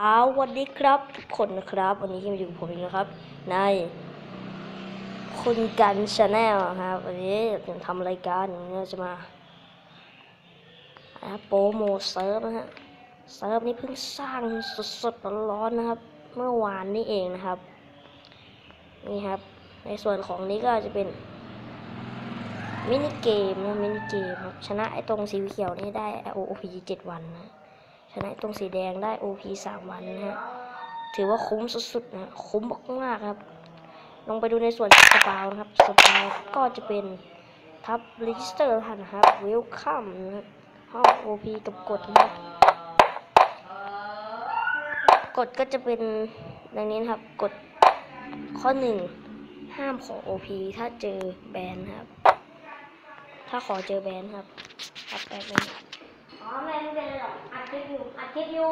สวัสดีครับทุกคนนะครับ วันนี้ที่มาอยู่กับผมเองนะครับ ในคุณกันชาแนลครับวันนี้ผมทำรายการเนี่ยจะมาโปรโมเซิร์ฟนะฮะเซิร์ฟนี้เพิ่งสร้างสดๆร้อนๆนะครับ เมื่อวานนี้เองนะครับ นี่ครับ ในส่วนของนี้ก็จะเป็นมินิเกมนะมินิเกมครับชนะไอ้ตรงสีเขียวนี่ได้ OP 7วันนะ ชนะตรงสีแดงได้ OP 3วันนะฮะ ถือว่าคุ้มสุดๆนะคุ้มมากๆครับลองไปดูในส่วนสปาวนะครับสปาวก็จะเป็นทับลิสเตอร์ท่านนะครับเวลคัมนะห้อง OP กับกดนะครับกดก็จะเป็นดังนี้นะครับกดข้อหนึ่งห้ามขอ OP ถ้าเจอแบนครับ ถ้าขอเจอแบนครับรับแบนึง อ๋อไม่ไม่เป็นไรหรอกอัดคลิปอยู่อัดคลิปอยู่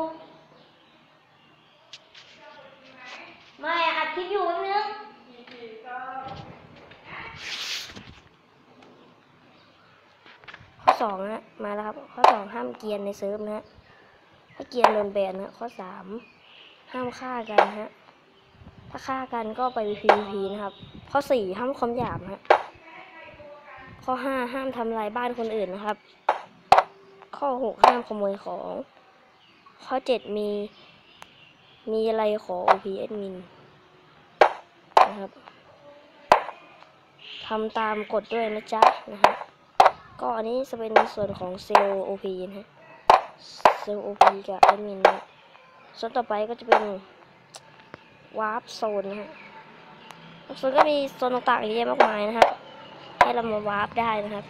ไม่อัดคลิปอยู่แป๊บนึงข้อสองนะมาแล้วครับ ข้อสองห้ามเกียนในเซิร์ฟนะฮะถ้าเกียนโดนแบนนะข้อสามห้ามฆ่ากันฮะถ้าฆ่ากันก็ไป PVP นะครับ ข้อสี่ห้ามความหยาบฮะข้อห้าห้ามทำลายบ้านคนอื่นนะครับ ข้อหกห้ามขโมยของ ข้อเจ็ดมี มีอะไรขอ OP admin นะครับทำตามกฎด้วยนะจ๊ะนะครับ ก็อันนี้จะเป็นส่วนของเซลล์ OP นะฮะเซลล์ OP กับ admin นะส่วนต่อไปก็จะเป็นวาร์ปโซนนะฮะโซนก็มีโซนต่างๆเยอะแยะมากมายนะฮะให้เรามาวาร์ปได้นะครับ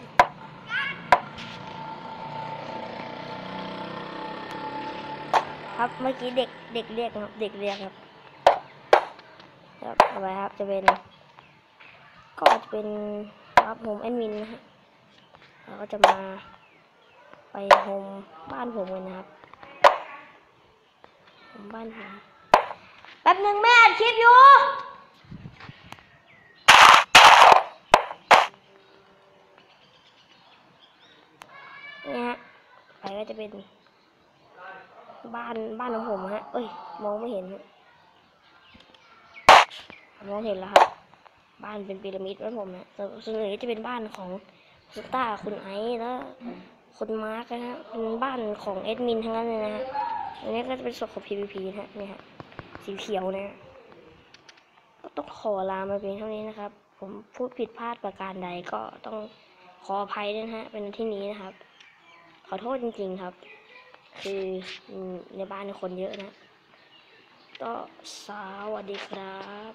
ครับเมื่อกี้เด็กเด็กเรียกครับ เด็กเรียกครับครับต่อไปครับจะเป็น ก็จะเป็นวาร์ปโฮมแอดมินนะฮะเราก็จะมา ไปโฮมบ้านผมกันนะครับโฮมบ้านผมแป๊บหนึ่งแม่อัดคลิปอยู่เนี่ยไปก็จะเป็น บ้านบ้านของผมฮะ เอ้ย มองไม่เห็นมองเห็นแล้วครับ บ้านเป็นพีระมิดบ้านผมนะส่วนส่วนอื่นก็จะเป็นบ้านของสตาร์คุณไอซ์แล้วคุณมาร์กนะฮะเป็นบ้านของเอ็ดมินทั้งนั้นเลยนะฮะอันนี้ก็จะเป็นส่วนของ PVP นะฮะนี่ฮะสีเขียวนะฮะก็ต้องขอลามาเพียงเท่านี้นะครับ ผมพูดผิดพลาดประการใดก็ต้องขออภัยด้วยนะฮะเป็นที่นี้นะครับ ขอโทษจริง ๆ ครับ คือในบ้านคนเยอะนะ ก็สวัสดีครับ